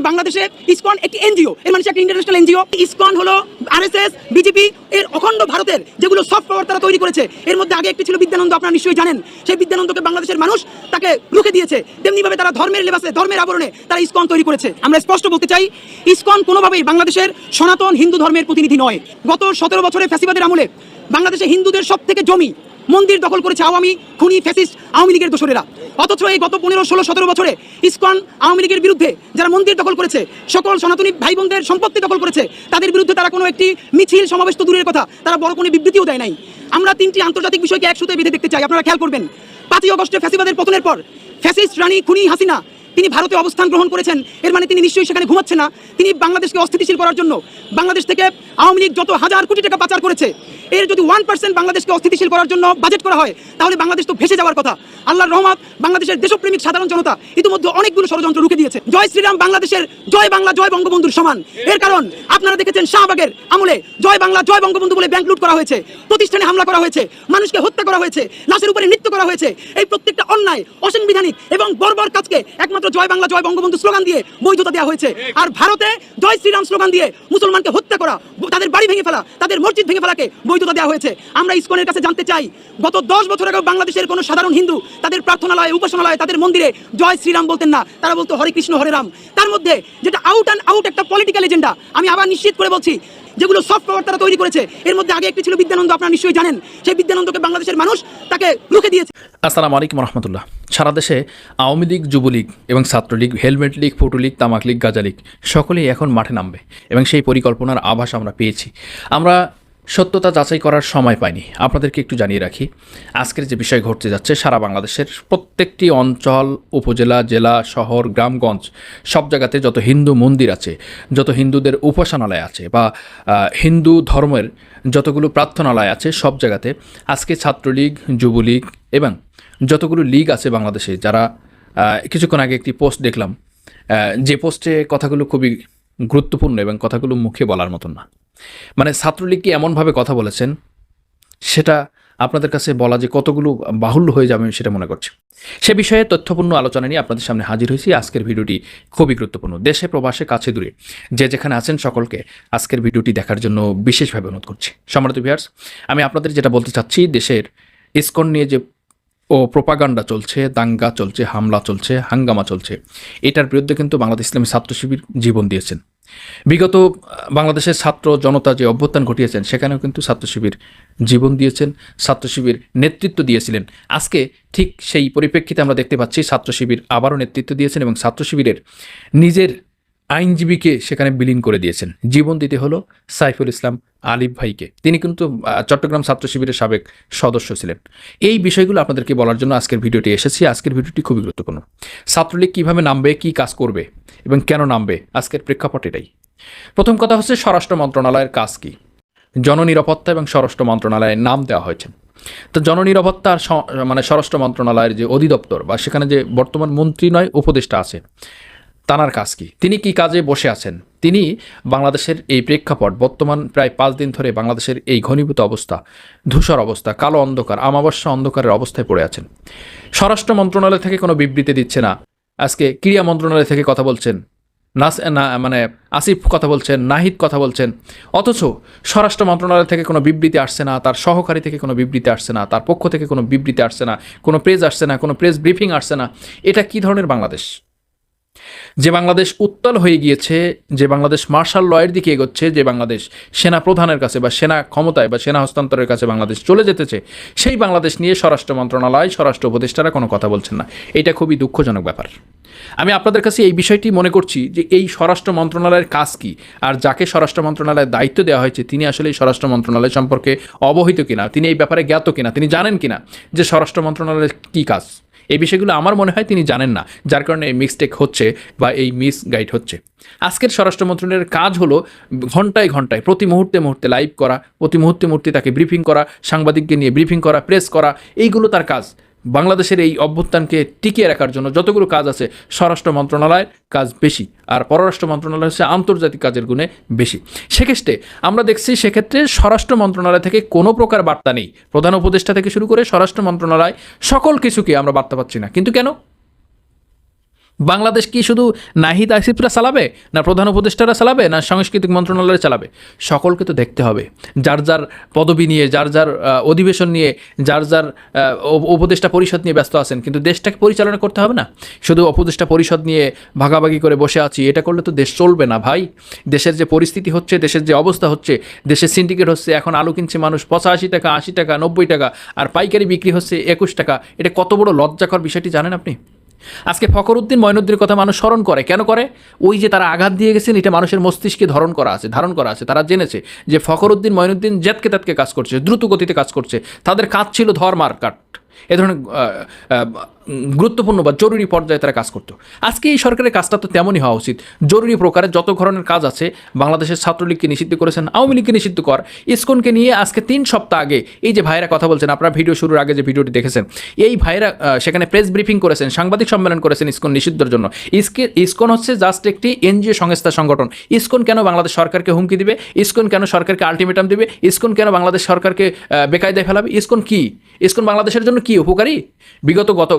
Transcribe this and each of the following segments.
যে বাংলাদেশে ইসকন একটি এনজিও, এর মানে একটা ইন্টারন্যাশনাল এনজিও। ইসকন হলো আরএসএস, বিজেপি, এর অখণ্ড ভারতের যেগুলো সফট পাওয়ার তারা তৈরি করেছে। এর মধ্যে আগে একটি ছিল বিদ্যানন্দ, আপনারা নিশ্চয়ই জানেন। সেই বিদ্যানন্দকে বাংলাদেশের মানুষ তাকে রুখে দিয়েছে। তেমনিভাবে তারা ধর্মের লেবাসে, ধর্মের আবরণে তারা ইসকন তৈরি করেছে। আমরা স্পষ্ট বলতে চাই, ইসকন কোনোভাবেই বাংলাদেশের সনাতন হিন্দু ধর্মের প্রতিনিধি নয়। গত সতেরো বছরে ফ্যাসিবাদের আমলে বাংলাদেশে হিন্দুদের সব থেকে জমি মন্দির দখল করেছে আওয়ামী, খুনি, ফ্যাসিস্ট, আওয়ামী লীগের দোসরেরা। অথচ এই গত পনেরো, ষোলো, সতেরো বছরে ইস্কন আওয়ামী লীগের বিরুদ্ধে যারা মন্দির দখল করেছে, সকল সনাতনী ভাই বোনদের সম্পত্তি দখল করেছে, তাদের বিরুদ্ধে তারা কোনো একটি মিছিল, সমাবেশ তো দূরের কথা, তারা বড় কোনো বিবৃতিও দেয় নাই। আমরা তিনটি আন্তর্জাতিক বিষয়কে একসাথে বেঁধে দেখতে চাই, আপনারা খেয়াল করবেন। পাঁচই অগস্টে ফ্যাসিবাদের পতনের পর, ফ্যাসিস্ট রানী খুনি হাসিনা তিনি ভারতে অবস্থান গ্রহণ করেছেন, এর মানে তিনি নিশ্চয়ই সেখানে ঘুমাচ্ছেন না। তিনি বাংলাদেশকে অস্থিতিশীল করার জন্য, বাংলাদেশ থেকে আওয়ামী লীগ যত হাজার কোটি টাকা পাচার করেছে, এর যদি ওয়ান পার্সেন্ট বাংলাদেশকে অস্থিতিশীল করার জন্য বাজেট করা হয়, তাহলে বাংলাদেশ তো ভেসে যাওয়ার কথা। আল্লাহর রহমত, বাংলাদেশের দেশপ্রেমিক সাধারণ জনতা ইতিমধ্যে অনেকগুলো ষড়যন্ত্র রুখে দিয়েছে। জয় শ্রীরাম, বাংলাদেশের জয় বাংলা, জয় বঙ্গবন্ধুর সমান। এর কারণ, আপনারা দেখেছেন শাহবাগের আমলে জয় বাংলা, জয় বঙ্গবন্ধু বলে ব্যাংক লুট করা হয়েছে, প্রতিষ্ঠানে হামলা করা হয়েছে, মানুষকে হত্যা করা হয়েছে, লাশের উপরে নৃত্য করা হয়েছে। এই প্রত্যেকটা অন্যায়, অসাংবিধানিক এবং বর্বর কাজকে একমাত্র জয় বাংলা, জয় বঙ্গবন্ধু স্লোগান দিয়ে বৈধতা দেওয়া হয়েছে। আর ভারতে জয় শ্রীরাম স্লোগান দিয়ে মুসলমানকে হত্যা করা, তাদের বাড়ি ভেঙে ফেলা, তাদের মসজিদ ভেঙে ফেলাকে বৈধতা দেওয়া হয়েছে। আমরা ইসকনের কাছে জানতে চাই, গত দশ বছর আগে বাংলাদেশের কোনো সাধারণ হিন্দু তাদের প্রার্থনালয়, উপাসনালয়, তাদের মন্দিরে জয় শ্রীরাম বলতেন না। তারা বলতো, হরে কৃষ্ণ, হরে রাম। তার মধ্যে যেটা আউট অ্যান্ড আউট একটা পলিটিক্যাল এজেন্ডা আমি আবার নিশ্চিত করে বলছি, যেগুলো সফট পাওয়ার তারা তৈরি করেছে, এর মধ্যে আগে একটি ছিল বিদ্যানন্দ, আপনারা নিশ্চয়ই জানেন। সেই বিদ্যানন্দকে বাংলাদেশের মানুষ তাকে রুখে দিয়েছে। আসসালামু আলাইকুম রহমতুল্লাহ। সারা দেশে আওয়ামী লীগ, যুবলীগ এবং Chhatra League, helmet league, photo league, তামাক লীগ, গাজা লীগ সকলেই এখন মাঠে নামবে এবং সেই পরিকল্পনার আভাস আমরা পেয়েছি। আমরা সত্যতা যাচাই করার সময় পাইনি। আপনাদেরকে একটু জানিয়ে রাখি, আজকের যে বিষয় ঘটতে যাচ্ছে, সারা বাংলাদেশের প্রত্যেকটি অঞ্চল, উপজেলা, জেলা, শহর, গ্রামগঞ্জ, সব জায়গাতে যত হিন্দু মন্দির আছে, যত হিন্দুদের উপাসনালয় আছে বা হিন্দু ধর্মের যতগুলো প্রার্থনালয় আছে, সব জায়গাতে আজকে ছাত্রলীগ, যুবলীগ এবং যতগুলো লীগ আছে বাংলাদেশে, যারা কিছুক্ষণ আগে একটি পোস্ট দেখলাম যে পোস্টে কথাগুলো খুবই গুরুত্বপূর্ণ এবং কথাগুলো মুখে বলার মতন না। মানে ছাত্রলীগ কি এমনভাবে কথা বলেছেন? সেটা আপনাদের কাছে বলা যে কতগুলো বাহুল্য হয়ে যাবে আমি সেটা মনে করছি। সে বিষয়ে তথ্যপূর্ণ আলোচনা নিয়ে আপনাদের সামনে হাজির হয়েছি। আজকের ভিডিওটি খুবই গুরুত্বপূর্ণ। দেশে, প্রবাসে, কাছে দূরে যে যেখানে আছেন সকলকে আজকের ভিডিওটি দেখার জন্য বিশেষভাবে অনুরোধ করছি। সম্মানিত ভিউয়ার্স আমি আপনাদের যেটা বলতে চাচ্ছি, দেশের ইসকন নিয়ে যে ও প্রোপাগান্ডা চলছে, দাঙ্গা চলছে, হামলা চলছে, হাঙ্গামা চলছে, এটার বিরুদ্ধে কিন্তু বাংলাদেশ ইসলামী ছাত্র শিবির জীবন দিয়েছেন। বিগত বাংলাদেশের ছাত্র জনতা যে অভ্যুত্থান ঘটিয়েছেন, সেখানেও কিন্তু ছাত্র শিবির জীবন দিয়েছেন, ছাত্র শিবির নেতৃত্ব দিয়েছিলেন। আজকে ঠিক সেই পরিপ্রেক্ষিতে আমরা দেখতে পাচ্ছি, ছাত্র শিবির আবারও নেতৃত্ব দিয়েছেন এবং ছাত্র শিবিরের নিজের আইনজীবীকে সেখানে বিলীন করে দিয়েছেন। জীবন দিতে হলো সাইফুল ইসলাম আলিফ ভাইকে। তিনি কিন্তু চট্টগ্রাম ছাত্র শিবিরের সাবেক সদস্য ছিলেন। এই বিষয়গুলো আপনাদেরকে বলার জন্য আজকের ভিডিওটি এসেছি। আজকের ভিডিওটি খুবই গুরুত্বপূর্ণ। ছাত্রলীগ কীভাবে নামবে, কী কাজ করবে এবং কেন নামবে, আজকের প্রেক্ষাপট এটাই। প্রথম কথা হচ্ছে স্বরাষ্ট্র মন্ত্রণালয়ের কাজ কী? জননিরাপত্তা এবং স্বরাষ্ট্র মন্ত্রণালয়ের নাম দেওয়া হয়েছে। তো জননিরাপত্তা আর মানে স্বরাষ্ট্র মন্ত্রণালয়ের যে অধিদপ্তর বা সেখানে যে বর্তমান মন্ত্রী নয়, উপদেষ্টা আছে তানার কাজ কি? তিনি কি কাজে বসে আছেন? তিনি বাংলাদেশের এই প্রেক্ষাপট, বর্তমান প্রায় পাঁচ দিন ধরে বাংলাদেশের এই ঘনীভূত অবস্থা, ধূসর অবস্থা, কালো অন্ধকার আমাবস্যা অন্ধকারের অবস্থায় পড়ে আছেন। স্বরাষ্ট্র মন্ত্রণালয় থেকে কোনো বিবৃতি দিচ্ছে না। আজকে ক্রীড়া মন্ত্রণালয় থেকে কথা বলছেন নাস, না মানে আসিফ কথা বলছেন, নাহিদ কথা বলছেন, অথচ স্বরাষ্ট্র মন্ত্রণালয় থেকে কোনো বিবৃতি আসছে না, তার সহকারী থেকে কোনো বিবৃতি আসছে না, তার পক্ষ থেকে কোনো বিবৃতি আসছে না, কোনো প্রেস আসছে না, কোনো প্রেস ব্রিফিং আসছে না। এটা কি ধরনের বাংলাদেশ? যে বাংলাদেশ উত্তাল হয়ে গিয়েছে, যে বাংলাদেশ মার্শাল লয়ের দিকে এগোচ্ছে, যে বাংলাদেশ সেনা প্রধানের কাছে বা সেনা ক্ষমতায় বা সেনা হস্তান্তরের কাছে বাংলাদেশ চলে যেতেছে সেই বাংলাদেশ নিয়ে স্বরাষ্ট্র মন্ত্রণালয়, স্বরাষ্ট্র উপদেষ্টারা কোনো কথা বলছেন না। এটা খুবই দুঃখজনক ব্যাপার। আমি আপনাদের কাছে এই বিষয়টি মনে করছি যে এই স্বরাষ্ট্র মন্ত্রণালয়ের কাজ কি, আর যাকে স্বরাষ্ট্র মন্ত্রণালয়ের দায়িত্ব দেওয়া হয়েছে, তিনি আসলে এই স্বরাষ্ট্র মন্ত্রণালয় সম্পর্কে অবহিত কিনা, তিনি এই ব্যাপারে জ্ঞাত কিনা, তিনি জানেন কিনা যে স্বরাষ্ট্র মন্ত্রণালয়ের কী কাজ। এই বিষয়গুলো আমার মনে হয় তিনি জানেন না, যার কারণে এই মিসটেক হচ্ছে বা এই মিস গাইড হচ্ছে। আজকের স্বরাষ্ট্র মন্ত্রণালয়ের কাজ হলো ঘন্টায় ঘন্টায়, প্রতি মুহূর্তে মুহূর্তে লাইভ করা, প্রতি মুহূর্তে মুহূর্তে তাকে ব্রিফিং করা, সাংবাদিককে নিয়ে ব্রিফিং করা প্রেস করা, এইগুলো তার কাজ। বাংলাদেশের এই অভ্যুত্থানকে টিকিয়ে রাখার জন্য যতগুলো কাজ আছে, স্বরাষ্ট্র মন্ত্রণালয়ের কাজ বেশি, আর পররাষ্ট্র মন্ত্রণালয় হচ্ছে আন্তর্জাতিক কাজের গুণে বেশি। সেক্ষেত্রে আমরা দেখছি সেক্ষেত্রে স্বরাষ্ট্র মন্ত্রণালয় থেকে কোনো প্রকার বার্তা নেই। প্রধান উপদেষ্টা থেকে শুরু করে স্বরাষ্ট্র মন্ত্রণালয় সকল কিছুকে আমরা বার্তা পাচ্ছি না। কিন্তু কেন? বাংলাদেশ কি শুধু নাহিদ আসিফরা চালাবে, না প্রধান উপদেষ্টারা চালাবে, না সাংস্কৃতিক মন্ত্রণালয় চালাবে? সকলকে তো দেখতে হবে। যার যার পদবি নিয়ে, যার যার অধিবেশন নিয়ে, যার যার উপদেষ্টা পরিষদ নিয়ে ব্যস্ত আছেন, কিন্তু দেশটাকে পরিচালনা করতে হবে না? শুধু উপদেষ্টা পরিষদ নিয়ে ভাগাভাগি করে বসে আছি, এটা করলে তো দেশ চলবে না ভাই। দেশের যে পরিস্থিতি হচ্ছে, দেশের যে অবস্থা হচ্ছে, দেশের সিন্ডিকেট হচ্ছে, এখন আলু কিনছে মানুষ পঁচাশি টাকা, আশি টাকা, নব্বই টাকা, আর পাইকারি বিক্রি হচ্ছে একুশ টাকা, এটা কত বড় লজ্জাকর বিষয়টি জানেন আপনি? আজকে ফখরুদ্দিন ময়নুদ্দিনের কথা মানুষ স্মরণ করে। কেন করে? ওই যে তারা আঘাত দিয়ে গেছেন, এটা মানুষের মস্তিষ্কে ধারণ করা আছে, ধারণ করা আছে। তারা জেনেছে যে ফখরুদ্দিন ময়নুদ্দিন জেতকে তাতকে কাজ করছে, দ্রুত গতিতে কাজ করছে। তাদের কাজ ছিল ধর্মার কাট এ ধরনের গুরুত্বপূর্ণ বা জরুরি পর্যায়ে তারা কাজ করতো। আজকে এই সরকারের কাজটা তো তেমনই হওয়া উচিত। জরুরি প্রকারে যত ধরনের কাজ আছে, বাংলাদেশের ছাত্রলীগকে নিষিদ্ধ করেছেন, আওয়ামী লীগকে নিষিদ্ধ কর, ইসকনকে নিয়ে আজকে তিন সপ্তাহ আগে এই যে ভাইরা কথা বলছেন, আপনারা ভিডিও শুরুর আগে যে ভিডিওটি দেখেছেন, এই ভাইরা সেখানে প্রেস ব্রিফিং করেছেন, সাংবাদিক সম্মেলন করেছেন ইসকন নিষিদ্ধের জন্য। ইসকে, ইসকন হচ্ছে জাস্ট একটি এনজিও সংস্থা, সংগঠন। ইসকন কেন বাংলাদেশ সরকারকে হুমকি দিবে? ইসকন কেন সরকারকে আলটিমেটাম দিবে? ইসকন কেন বাংলাদেশ সরকারকে বেকায়দায় ফেলাবে? ইসকন কি? ইসকন বাংলাদেশের জন্য কি, উপকারী? বিগত গত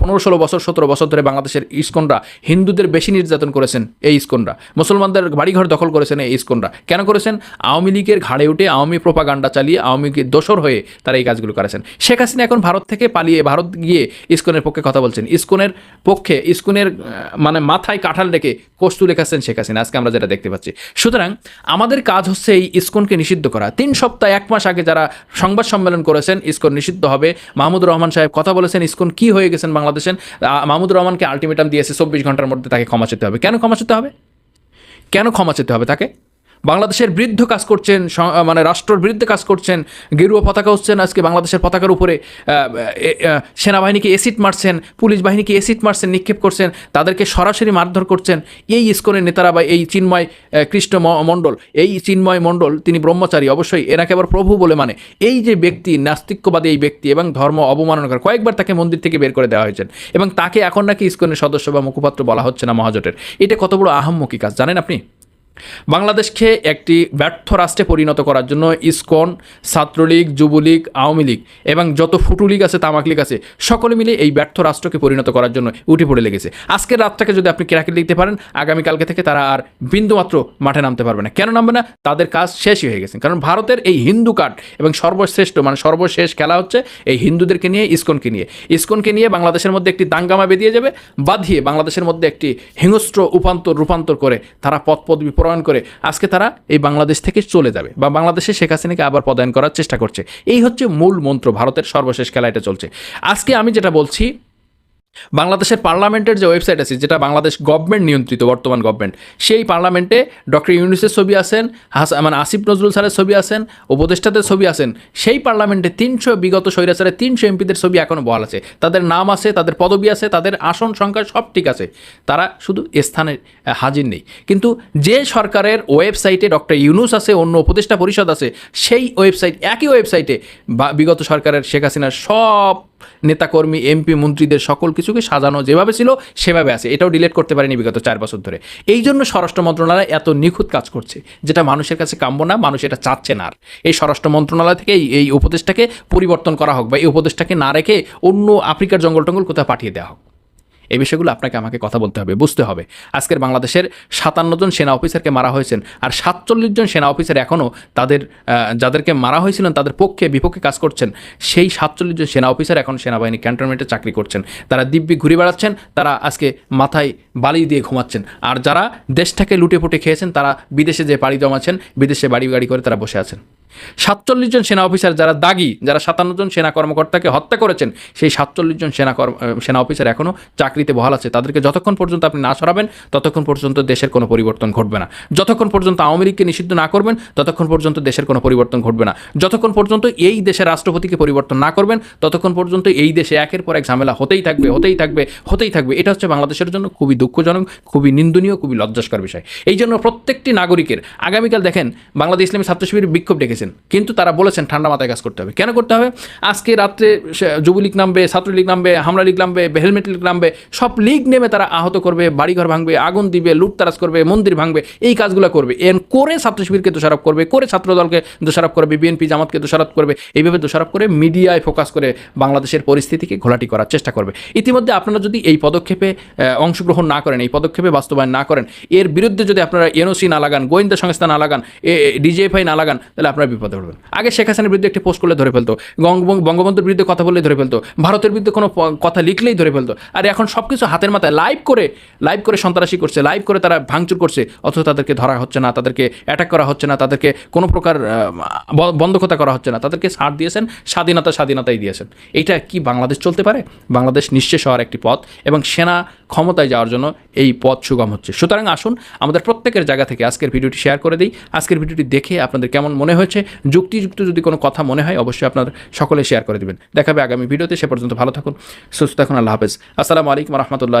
পনেরো ষোলো বছর, সতেরো বছর ধরে বাংলাদেশের ইস্কনরা হিন্দুদের বেশি নির্যাতন করেছেন এই ইস্কনরা। মুসলমানদের বাড়িঘর দখল করেছেন এই ইস্কনরা। কেন করেছেন? আওয়ামী লীগের ঘাড়ে উঠে আওয়ামী প্রোপাগান্ডা চালিয়ে আওয়ামী লীগের দোসর হয়ে তারা এই কাজগুলো করেছেন। শেখ হাসিনা এখন ভারত থেকে পালিয়ে ভারত গিয়ে ইস্কনের পক্ষে কথা বলছেন। ইস্কনের পক্ষে, ইস্কনের মানে মাথায় কাঁঠাল রেখে কস্তু লেখাচ্ছেন শেখ হাসিনা। আজকে আমরা যেটা দেখতে পাচ্ছি। সুতরাং আমাদের কাজ হচ্ছে এই ইস্কনকে নিষিদ্ধ করা। তিন সপ্তাহ, এক মাস আগে যারা সংবাদ সম্মেলন করেছেন, ইস্কন নিষিদ্ধ হবে। মাহমুদুর রহমান সাহেব কথা বলেছেন, ইস্কন কী গেছেন বাংলাদেশের মাহমুদুর রহমানকে আলটিমেটাম দিয়েছে চব্বিশ ঘণ্টার মধ্যে তাকে ক্ষমা চেতে হবে। কেন ক্ষমা চেতে হবে? কেন ক্ষমা চেতে হবে তাকে? বাংলাদেশের বিরুদ্ধ কাজ করছেন মানে রাষ্ট্রের বিরুদ্ধে কাজ করছেন, গেরুয়া পতাকা হচ্ছেন আজকে বাংলাদেশের পতাকার উপরে সেনাবাহিনীকে এসিড মারছেন, পুলিশ বাহিনীকে এসিড মারছেন, নিক্ষেপ করছেন, তাদেরকে সরাসরি মারধর করছেন, এই ইস্কনের নেতারা বা এই চিন্ময় কৃষ্ণ মণ্ডল, এই চিন্ময় মণ্ডল তিনি ব্রহ্মচারী, অবশ্যই এনাকে আবার প্রভু বলে মানে। এই যে ব্যক্তি, নাস্তিক্যবাদী এই ব্যক্তি এবং ধর্ম অবমাননা করে কয়েকবার তাকে মন্দির থেকে বের করে দেওয়া হয়েছে এবং তাকে এখন নাকি ইস্কনের সদস্য বা মুখপাত্র বলা হচ্ছে না মহাজোটের। এটা কত বড় আহাম্মকি কাজ, জানেন আপনি? বাংলাদেশকে একটি ব্যর্থ রাষ্ট্রে পরিণত করার জন্য ইসকন, ছাত্রলীগ, যুবলীগ, আওয়ামী লীগ এবং যত ফুটু লীগ আছে, তামাক লীগ আছে, সকলে মিলে এই ব্যর্থ রাষ্ট্রকে পরিণত করার জন্য উঠে পড়ে লেগেছে। আজকের রাতটাকে যদি আপনি কেরাকে লিখতে পারেন, আগামীকালকে থেকে তারা আর বিন্দুমাত্র মাঠে নামতে পারবে না। কেন নামবে না? তাদের কাজ শেষই হয়ে গেছে। কারণ ভারতের এই হিন্দু কার্ড এবং সর্বশ্রেষ্ঠ মানে সর্বশেষ খেলা হচ্ছে এই হিন্দুদেরকে নিয়ে, ইসকনকে নিয়ে। ইসকনকে নিয়ে বাংলাদেশের মধ্যে একটি দাঙ্গামা বেরিয়ে যাবে, বাঁধিয়ে বাংলাদেশের মধ্যে একটি হিংস্র উপান্তর রূপান্তর করে তারা পথ পদ পদবি প্রণয়ন করে আজকে তারা এই বাংলাদেশ থেকে চলে যাবে বা বাংলাদেশে শেখ হাসিনাকে আবার পদায়ন করার চেষ্টা করছে। এই হচ্ছে মূল মন্ত্র, ভারতের সর্বশেষ খেলা এটা চলছে। আজকে আমি যেটা বলছি বাংলাদেশের পার্লামেন্টের যে ওয়েবসাইট আছে, যেটা বাংলাদেশ গভর্নমেন্ট নিয়ন্ত্রিত, বর্তমান গভর্নমেন্ট সেই পার্লামেন্টে ডক্টর ইউনুসের ছবি আছেন, হাস মানে আসিফ নজরুল স্যারের ছবি আছেন, উপদেষ্টাদের ছবি আছেন, সেই পার্লামেন্টে তিনশো বিগত স্বৈরাচারের তিনশো এমপিদের ছবি এখনও বহাল আছে। তাদের নাম আছে, তাদের পদবি আছে, তাদের আসন সংখ্যা সব ঠিক আছে। তারা শুধু স্থানে হাজির নেই। কিন্তু যে সরকারের ওয়েবসাইটে ডক্টর ইউনুস আছে, অন্য উপদেষ্টা পরিষদ আছে, সেই ওয়েবসাইট একই ওয়েবসাইটে বিগত সরকারের শেখ হাসিনার সব নেতাকর্মী, এমপি, মন্ত্রীদের সকল কিছুকে সাজানো যেভাবে ছিল, সেভাবে আছে। এটাও ডিলেট করতে পারেনি বিগত চার বছর ধরে। এই জন্য স্বরাষ্ট্র মন্ত্রণালয় এত নিখুঁত কাজ করছে, যেটা মানুষের কাছে কাম্য না, মানুষ এটা চাচ্ছে না আর। এই স্বরাষ্ট্র মন্ত্রণালয় থেকে এই- উপদেশটাকে পরিবর্তন করা হোক বা এই উপদেশটাকে না রেখে অন্য আফ্রিকার জঙ্গল টঙ্গল কোথাও পাঠিয়ে দেওয়া হোক। এই বিষয়গুলো আপনাকে আমাকে কথা বলতে হবে, বুঝতে হবে। আজকের বাংলাদেশের সাতান্ন জন সেনা অফিসারকে মারা হয়েছেন আর সাতচল্লিশ জন সেনা অফিসার এখনও তাদের যাদেরকে মারা হয়েছিলেন, তাদের পক্ষে বিপক্ষে কাজ করছেন, সেই সাতচল্লিশ জন সেনা অফিসার এখন সেনাবাহিনী ক্যান্টনমেন্টে চাকরি করছেন। তারা দিব্যি ঘুরে বেড়াচ্ছেন, তারা আজকে মাথায় বালি দিয়ে ঘুমাচ্ছেন। আর যারা দেশটাকে লুটে পুটে খেয়েছেন, তারা বিদেশে যে বাড়ি জমাচ্ছেন, বিদেশে বাড়ি গাড়ি করে তারা বসে আছেন। সাতচল্লিশ জন সেনা অফিসার যারা দাগি, যারা সাতান্ন জন সেনা কর্মকর্তাকে হত্যা করেছেন, সেই সাতচল্লিশ জন সেনা সেনা অফিসার এখনও চাকরিতে বহাল আছে। তাদেরকে যতক্ষণ পর্যন্ত আপনি না সরাবেন, ততক্ষণ পর্যন্ত দেশের কোনো পরিবর্তন ঘটবে না। যতক্ষণ পর্যন্ত আওয়ামী লীগকে নিষিদ্ধ না করবেন, ততক্ষণ পর্যন্ত দেশের কোনো পরিবর্তন ঘটবে না। যতক্ষণ পর্যন্ত এই দেশের রাষ্ট্রপতিকে পরিবর্তন না করবেন, ততক্ষণ পর্যন্ত এই দেশে একের পর এক ঝামেলা হতেই থাকবে হতেই থাকবে হতেই থাকবে। এটা হচ্ছে বাংলাদেশের জন্য খুবই দুঃখজনক, খুবই নিন্দনীয়, খুবই লজ্জাস্কর বিষয়। এই জন্য প্রত্যেকটি নাগরিকের, আগামীকাল দেখেন, বাংলাদেশ ইসলামী ছাত্র শিবির বিক্ষোভ ডেকেছে। দেখেছেন কিন্তু তারা বলেছেন ঠান্ডা মাথায় কাজ করতে হবে। কেন করতে হবে? আজকে রাত্রে যুবলীগ নামবে, ছাত্রলীগ নামবে, হামলা লীগ নামবে, হেলমেট লীগ নামবে, সব লীগ নেমে তারা আহত করবে, বাড়িঘর ভাঙবে, আগুন দিবে, লুটতারাজ করবে, মন্দির ভাঙবে, এই কাজগুলো করবে। এর করে ছাত্র শিবিরকে দোষারোপ করবে, করে ছাত্রদলকে দোষারোপ করবে, বিএনপি জামাতকে দোষারোপ করবে, এইভাবে দোষারোপ করে মিডিয়ায় ফোকাস করে বাংলাদেশের পরিস্থিতিকে ঘোলাটি করার চেষ্টা করবে। ইতিমধ্যে আপনারা যদি এই পদক্ষেপে অংশগ্রহণ না করেন, এই পদক্ষেপে বাস্তবায়ন না করেন, এর বিরুদ্ধে যদি আপনারা এনওসি না লাগান, গোয়েন্দা সংস্থা না লাগান ডিজিএফআই না লাগান, তাহলে আপনারা বিপদে পড়বেন। আগে শেখ হাসিনার বিরুদ্ধে একটি পোস্ট করলে ধরে ফেলতো। বঙ্গ- বঙ্গবন্ধুর বিরুদ্ধে কথা বললেই ধরে ফেলতো। ভারতের বিরুদ্ধে কোনো কথা লিখলেই ধরে ফেলতো। আর এখন সব কিছু হাতের মাথায়। লাইভ করে লাইভ করে সন্ত্রাসী করছে। লাইভ করে তারা ভাঙচুর করছে। অথচ তাদেরকে ধরা হচ্ছে না, তাদেরকে অ্যাটাক করা হচ্ছে না, তাদেরকে কোনো প্রকার বন্ধকতা করা হচ্ছে না। তাদেরকে ছাড় দিয়েছেন, স্বাধীনতা স্বাধীনতাই দিয়েছেন। এইটা কি বাংলাদেশ চলতে পারে? বাংলাদেশ নিঃশেষ হওয়ার একটি পথ এবং সেনা ক্ষমতায় যাওয়ার জন্য এই পথ সুগম হচ্ছে। সুতরাং আসুন, আমাদের প্রত্যেকের জায়গা থেকে আজকের ভিডিওটি শেয়ার করে দিই। আজকের ভিডিওটি দেখে আপনাদের কেমন মনে হয়েছে? যুক্তিযুক্ত যদি কোনো কথা মনে হয়, অবশ্যই আপনার সকলে শেয়ার করে দেবেন। দেখাবে আগামী ভিডিওতে সে পর্যন্ত ভালো থাকুন, সুস্থ থাকুন, আল্লাহ হাফেজ। আসসালামু আলাইকুম রহমতুল্লাহ